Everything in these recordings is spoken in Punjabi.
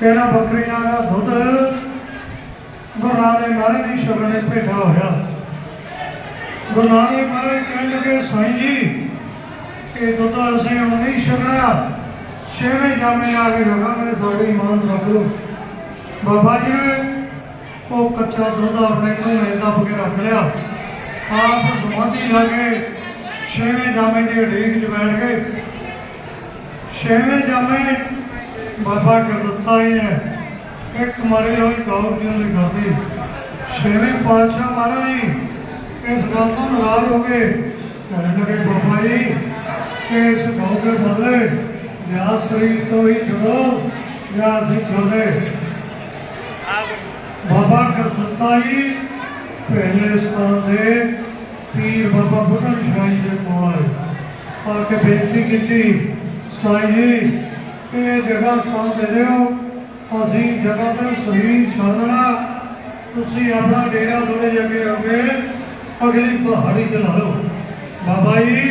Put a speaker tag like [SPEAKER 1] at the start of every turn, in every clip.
[SPEAKER 1] ਤੇਰਾ ਬੱਕਰੀਆਂ ਦਾ ਦੁੱਧ ਗੁਰਨਾਰੇ ਮਹਾਰਾਜ ਦੀ ਸ਼ਰਨ ਭੇਟਾ ਹੋਇਆ। ਗੁਰਨਾਰੇ ਮਹਾਰਾਜ ਕਹਿਣ ਲੱਗੇ ਸਾਈਂ ਜੀ, ਇਹ ਦੁੱਧ ਅਸੀਂ ਹੁਣ ਨਹੀਂ ਛੇਵੇਂ ਜਾਮੇ ਆ ਕੇ ਰਗਾ ਮੇਰੇ ਸਾਡੇ ਇਮਾਨ ਰੱਖ ਲਓ। ਬਾਬਾ ਜੀ ਨੇ ਉਹ ਕੱਚਾ ਦੁੱਧ ਆਪਣੇ ਕੋਲ ਮੈਂ ਦੱਬ ਕੇ ਰੱਖ ਲਿਆ। ਆਪ ਸਮਾਧੀ ਲਾ ਕੇ ਛੇਵੇਂ ਜਾਮੇ ਦੀ ਢੀਕ 'ਚ ਬੈਠ ਗਏ। ਛੇਵੇਂ ਜਾਮੇ ਬਾਬਾ ਗੁਰਦੱਤਾ ਹੀ ਹੈ। ਇੱਕ ਮਾਰੇ ਹੋਈ ਗੌਰ ਜੀ ਦੀ ਕਰਦੀ ਛੇਵੇਂ ਪਾਤਸ਼ਾਹ ਮਹਾਰਾਜ ਜੀ, ਇਸ ਗੱਲ ਤੋਂ ਨਾਰਾਜ਼ ਹੋ ਗਏ। ਕਹਿਣ ਲੱਗੇ ਬਾਬਾ ਜੀ, ਕਿ ਇਸ ਗਊ ਦੇ ਬਦਲੇ ਜਾਂ ਸਰੀਰ ਤੋਂ ਹੀ ਜੁੜੋ ਜਾਂ ਅਸੀਂ ਛੋੜੇ ਬਾਬਾ ਗੁਰਦੱਤਾ ਜੀ ਪਹਿਲੇ ਸਥਾਨ ਦੇ ਪੀਰ ਬਾਬਾ ਬੁੱਢਾ ਸ਼ਾਹੀ ਦੇ ਕੋਲ ਆ ਕੇ ਬੇਨਤੀ ਕੀਤੀ, ਸਾਈਂ ਜੀ ਇਹ ਜਗ੍ਹਾ ਸਾਥ ਦੇ ਦਿਓ ਅਸੀਂ ਜਗ੍ਹਾ ਤੇ ਸਰੀਰ ਛੱਡਣਾ ਤੁਸੀਂ ਆਪਣਾ ਡੇਰਾ ਦੋਲੇ ਜਗੇ ਹੋਗੇ ਅਗਲੀ ਪਹਾੜੀ ਤੇ ਲਾ ਲਓ। ਬਾਬਾ ਜੀ,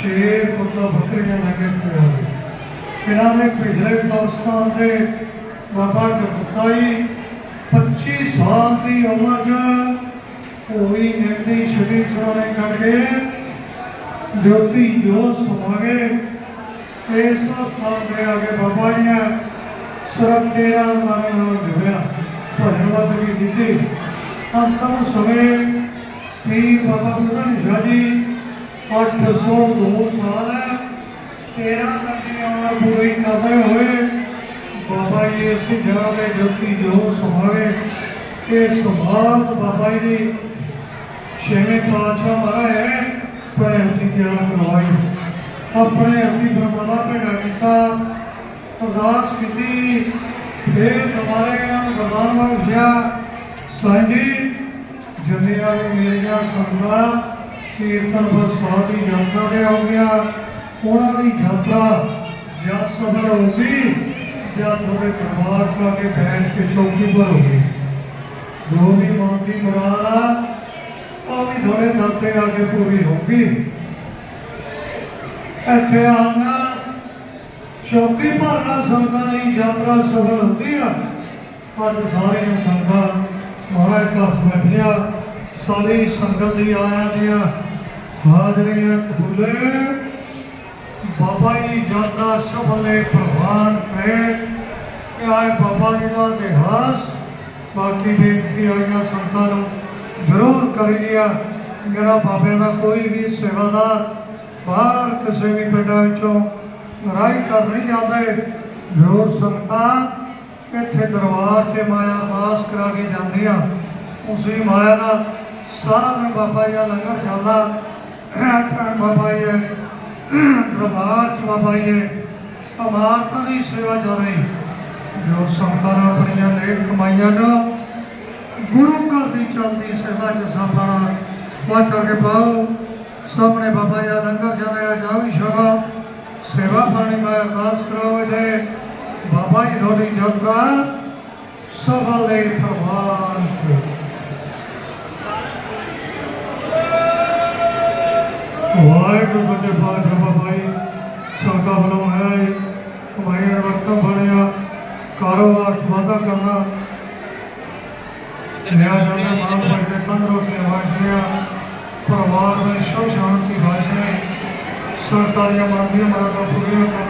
[SPEAKER 1] ਸ਼ੇਰ, ਕੁੱਤਾ, ਬੱਕਰੀਆਂ ਲੈ ਕੇ ਪਿਆ ਇਹਨਾਂ ਨੇ ਪਿਛਲੇ ਪਾਕਿਸਤਾਨ ਦੇ ਬਾਬਾ ਗੁਰਦੱਤਾ ਜੀ 25 ਸਾਲ ਦੀ ਉਮਰ 'ਚ ਕੋਈ ਨਿਰਦੀ ਛਵੀ ਸੋਨੇ ਕੱਢ ਕੇ ਜੋਤੀ ਜੋ ਸਮਾਗੇ। ਇਸ ਸਥਾਨ ਤੇ ਆ ਬਾਬਾ ਜੀ ਨੇ ਸਰਬ ਤੇਰਾ ਮਾਰੇ ਨਾਲ ਜੁੜਿਆ ਧੰਨਵਾਦ ਵੀ ਦਿੱਤੀ। ਅੰਤਮ ਸਮੇਂ ਪੀਰ ਬਾਬਾ ਬੁੱਢਨ ਸ਼ਾਹ ਜੀ 802 ਸਾਲ ਹੈ। 13 ਕੰਦੀਆਂ ਪੂਰੀ ਕਰਦੇ ਹੋਏ ਬਾਬਾ ਜੀ ਇਸ ਜਗ੍ਹਾ ਤੇ ਜੋਤੀ ਜੋ ਸਮਾਵੇ ਇਹ ਸਮਾਧ ਬਾਬਾ ਜੀ ਦੀ ਛੇਵੇਂ ਪਾਤਸ਼ਾਹ ਮਹਾਰਾਜ ਹੈ ਭੈਣ ਜੀ ਤਿਆਰ ਕਰਵਾਈ। ਆਪਣੇ ਅਸੀਂ ਬ੍ਰਹਮਾ ਭੇਡਾ ਕੀਤਾ, ਅਰਦਾਸ ਕੀਤੀ, ਫਿਰ ਦੁਬਾਰੇ ਇਹਨਾਂ ਨੂੰ ਵਰਦਾਨ ਬਖਸ਼ਿਆ ਸਾਂਝੀ ਜੁਨੀਆਂ ਨੂੰ ਮੇਰੀਆਂ ਸੰਗਤਾਂ ਕੀਰਤਨ ਬਸਵਾ ਦੀ ਯਾਤਰਾ ਤੇ ਹੋ ਗਿਆ। ਉਹਨਾਂ ਦੀ ਯਾਤਰਾ ਜਾਂ ਸਫਲ ਹੋ ਗਈ, ਜਾਂ ਤੁਹਾਡੇ ਪਰਿਵਾਰ ਤੋਂ ਆ ਕੇ ਬੈਠ ਕੇ ਚੌਕੀ ਪਰ ਹੋ ਗਈ। ਜੋ ਵੀ ਮਨ ਦੀ ਮੁਰਾਦ ਆ, ਉਹ ਵੀ ਤੁਹਾਡੇ ਦਰ ਤੇ ਆ ਕੇ ਪੂਰੀ ਹੋਊਗੀ ਇੱਥੇ ਆਉਣਾ ਚੌਕੀ ਭਰਨਾ ਸੰਗਤਾਂ ਦੀ ਯਾਤਰਾ ਸਫਲ ਹੁੰਦੀ ਆ। ਪਰ ਸਾਰੀਆਂ ਸੰਗਤਾਂ ਮਹਾਰਾਜ ਦਾ ਬੈਠਿਆ। ਸਾਰੀ ਸੰਗਤ ਦੀ ਆਇਆਂ ਦੀਆਂ ਹਾਜ਼ਰੀਆਂ ਕਬੂਲੇ ਬਾਬਾ ਜੀ ਯਾਤਰਾ ਸਫਲੇ ਪ੍ਰਵਾਨ ਕਰੇ। ਕਿ ਆਏ ਬਾਬਾ ਜੀ ਦਾ ਇਤਿਹਾਸ। ਬਾਕੀ ਬੇਨਤੀ ਆਈਆਂ ਸੰਗਤਾਂ ਨੂੰ ਜ਼ਰੂਰ ਕਰੀਆ ਮੇਰਾ ਬਾਬੇ ਦਾ ਕੋਈ ਵੀ ਸੇਵਾਦਾਰ ਬਾਹਰ ਕਿਸੇ ਵੀ ਪਿੰਡਾਂ ਵਿੱਚੋਂ ਰਾਈ ਕਰ ਨਹੀਂ ਜਾਂਦੇ। ਜੋ ਸੰਗਤਾਂ ਇੱਥੇ ਦਰਬਾਰ ਤੇ ਮਾਇਆ ਵਾਸ ਕਰਾ ਕੇ ਜਾਂਦੇ ਆ ਉਸੇ ਮਾਇਆ ਨਾਲ ਸਾਰਾ ਦਿਨ ਬਾਬਾ ਜੀ ਦਾ ਲੰਗਰ ਚੱਲਦਾ। ਆਖਾਂ ਬਾਬਾ ਜੀ ਦਰਬਾਰ ਚ ਬਾਬਾ ਜੀ ਦੇ ਦੀ ਸੇਵਾ ਚੱਲ ਰਹੀ। ਜੋ ਸੰਗਤਾਂ ਨੇ ਆਪਣੀਆਂ ਨੇਕ ਕਮਾਈਆਂ ਨੂੰ ਗੁਰੂ ਘਰ ਦੀ ਚੱਲਦੀ ਸੇਵਾ ਚ ਸਾਪਣਾ ਵਾਚ ਕੇ ਪਾਓ। ਸਾਹਮਣੇ ਬਾਬਾ ਜੀ ਦਾ ਲੰਗਰ ਚੱਲ ਰਿਹਾ ਜਾ ਵੀ ਛਕੋ ਸੇਵਾ ਪਾਣੀ ਮੈਂ ਅਰਦਾਸ ਕਰਾਓ ਜੇ ਬਾਬਾ ਜੀ ਤੁਹਾਡੀ ਯਾਤਰਾ ਸਫਲ ਦੇ ਫਰਮਾਨ ਕਰੋ ਵਾਹਿਗੁਰੂ ਬੰਦੇ ਪਾਠ ਬਾਬਾ ਜੀ ਸੰਗਾ ਵੱਲੋਂ ਹੈ ਕਮਾਈ ਦਾ ਵਕਤ ਬਣਿਆ ਕਾਰੋਬਾਰ ਵਾਧਾ ਕਰਨਾ। ਨਿਆ ਜਾਂਦਾ ਮਾਨ ਭਾਈ ਦੇ ਤੰਦਰੁਸਤੀ ਵਾਜਿਆ ਪਰਿਵਾਰ ਵਿੱਚ ਸੁਖ ਸ਼ਾਂਤੀ ਵਾਜੇ ਸਰਕਾਰੀਆਂ ਮੰਗੀਆਂ ਮਰਾਦਾ ਪੂਰੀਆਂ ਕਰਨੇ